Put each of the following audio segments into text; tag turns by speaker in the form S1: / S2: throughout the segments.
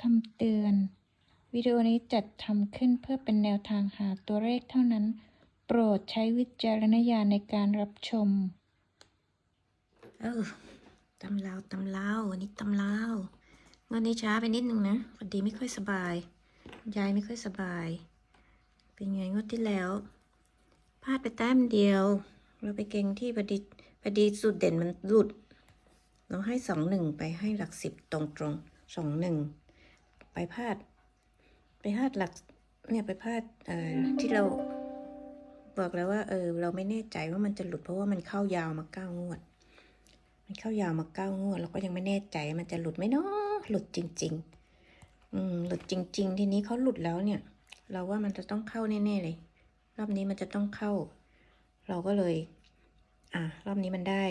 S1: คำเตือน วิดีโอนี้จัดทำขึ้นเพื่อเป็นแนวทางหาตัวเลขเท่านั้น โปรดใช้วิจารณญาณในการรับชม
S2: เออตำลาวตำลาววันนี้ตำลาววันนี้ช้าไปนิดนึงนะพอดีไม่ค่อยสบาย ยายไม่ค่อยสบาย เป็นไงงวดที่แล้วพลาดไปแต้มเดียว เราไปเก่งที่พอดีพอดีสุดเด่นมันหลุด เราให้สองหนึ่งไปให้หลักสิบตรงตรงสองหนึ่ง พลาด ไปพลาดหลัก เนี่ยไปพลาดเอ่อที่เราบอกแล้วว่าเออเราไม่แน่ใจว่ามันจะหลุดเพราะว่ามันเข้ายาวมาเก้างวด มันเข้ายาวมาเก้างวด เราก็ยังไม่แน่ใจมันจะหลุดไหมเนาะหลุดจริง ๆ อืมหลุดจริง ๆ ทีนี้เขาหลุดแล้วเนี่ย เราว่ามันจะต้องเข้าแน่ๆเลย รอบนี้มันจะต้องเข้า เราก็เลย อะรอบนี้มันได้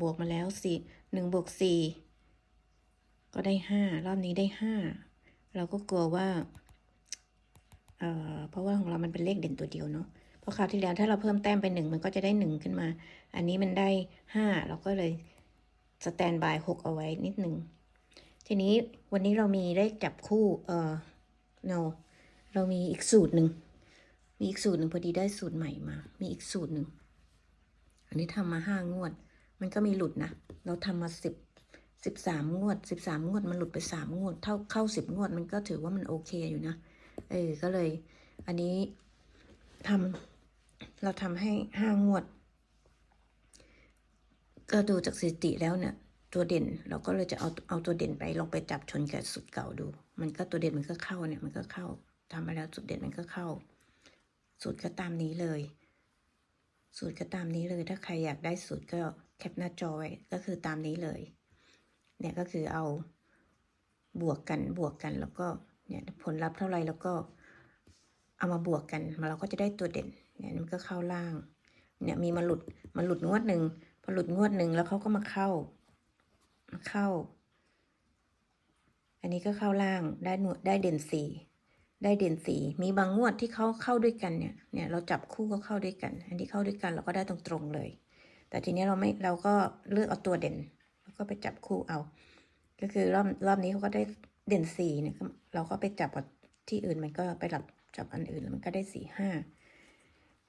S2: บวกมาแล้วสี่หนึ่งบวกสี่ ก็ได้ห้ารอบนี้ได้ห้าเราก็กลัวว่าเอ่อเพราะว่าของเรามันเป็นเลขเด่นตัวเดียวเนาะเพราะคราวที่แล้วถ้าเราเพิ่มแต้มไปหนึ่งมันก็จะได้หนึ่งขึ้นมา อันนี้มันได้ห้าเราก็เลยสแตนบายหกเอาไว้นิดหนึ่งทีนี้วันนี้เรามีได้จับคู่เอ่อ no เรามีอีกสูตรหนึ่งมีอีกสูตรหนึ่งพอดีได้สูตรใหม่มา มีอีกสูตรหนึ่งอันนี้ทำมาห้างวด มันก็มีหลุดนะ เราทำมาสิบ สิบสามงวดสิบสามงวดมันหลุดไปสามงวด เท่าเข้าสิบงวดมันก็ถือว่ามันโอเคอยู่นะ เออ ก็เลย อันนี้ทำเราทำให้ห้างวด ก็ดูจากสถิติแล้วเนี่ย ตัวเด่นเราก็เลยจะเอาเอาตัวเด่นไปลองไปจับชนกับสุดเก่าดู มันก็ตัวเด่นมันก็เข้าเนี่ยมันก็เข้าทำมาแล้วสุดเด่นมันก็เข้า สูตรก็ตามนี้เลย สูตรก็ตามนี้เลย ถ้าใครอยากได้สูตรก็แคปหน้าจอไว้ก็คือตามนี้เลย เนี่ยก็คือเอาบวกกันบวกกันแล้วก็เนี่ยผลลัพธ์เท่าไหร่แล้วก็เอามาบวกกันมาเราก็จะได้ตัวเด่นเนี่ยมันก็เข้าล่างเนี่ยมีมาหลุดมาหลุดงวดหนึ่งพอหลุดงวดหนึ่งแล้วเขาก็มาเข้ามาเข้า อันนี้ก็เข้าล่างได้หนวดได้เด่นสี่ได้เด่นสีมีบางงวดที่เขาเข้าด้วยกันเนี่ย เนี่ยเราจับคู่ก็เข้าด้วยกัน อันที่เข้าด้วยกันเราก็ได้ตรงๆเลย แต่ทีนี้เราไม่เราก็เลือกเอาตัวเด่น ก็ไปจับคู่เอา ก็คือรอบรอบนี้เขาก็ได้เด่นสี่เนี่ยเราก็ไปจับที่อื่นมันก็ไปหลับจับอันอื่นมันก็ได้สี่ห้า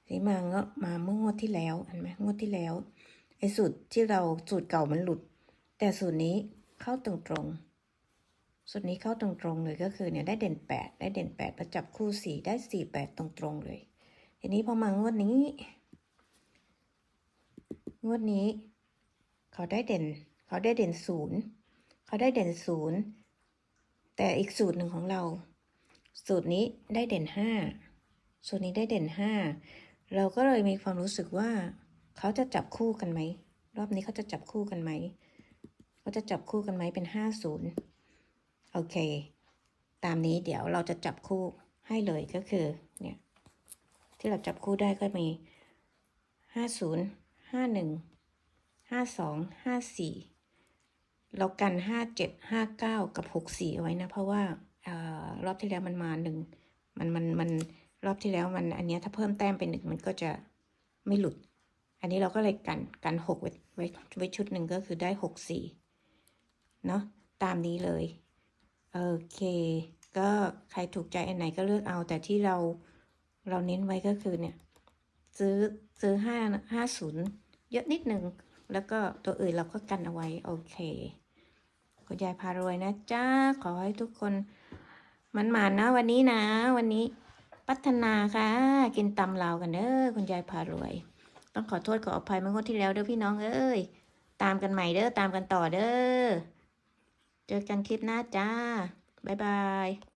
S2: ทีนี้มาก็มาเมื่องวดที่แล้วเห็นไหมงวดที่แล้วไอ้สูตรที่เราสูตรเก่ามันหลุด แต่สูตรนี้เข้าตรงตรงสูตรนี้เข้าตรงตรงเลยก็คือเนี่ยได้เด่นแปดได้เด่นแปดประจับคู่สี่ได้สี่แปดตรงตรงเลยทีนี้พอมางวดนี้ งวดนี้ เขาได้เด่น เขาได้เด่นศูนย์เขาได้เด่นศูนย์แต่อีกสูตรหนึ่งของเรา สูตรนี้ได้เด่นห้าสูตรนี้ได้เด่นห้าเราก็เลยมีความรู้สึกว่า เขาจะจับคู่กันไหมรอบนี้เขาจะจับคู่กันไหมเขาจะจับคู่กันไหมเป็นห้าศูนย์โอเค ตามนี้เดี๋ยวเราจะจับคู่ให้เลยก็คือเนี่ยที่เราจับคู่ได้ก็มีห้าศูนย์ห้าหนึ่งห้าสองห้าสี่ เรากันห้าเจ็ดห้าเก้ากับหกสี่เอาไว้นะ เพราะว่าอรอบที่แล้วมันมาหนึ่งมันมันมันรอบที่แล้วมันอันนี้ถ้าเพิ่มแต้มเป็นหนึ่งมันก็จะไม่หลุด อันนี้เราก็เลยกันกันหกไว้ไว้ไว้ชุดหนึ่งก็คือได้หกสี่เนาะตามนี้เลย โอเค ก็ใครถูกใจอันไหนก็เลือกเอาแต่ที่เราเราเน้นไว้ก็คือเนี่ย ซื้อซื้อห้าห้าศูนย์เยอะนิดหนึ่ง แล้วก็ตัวอื่นเราก็กันเอาไว้ โอเคคุณยายพารวยนะจ้าขอให้ทุกคนมันหมานะวันนี้นะ วันนี้พัฒนาค่ะ กินตำลาวกันเด้อคุณยายพารวย ต้องขอโทษขออภัยเมื่องวดที่แล้วเด้อพี่น้องเอ้ยตามกันใหม่เด้อตามกันต่อเด้อเจอกันคลิปหน้าจ้าบ๊ายบาย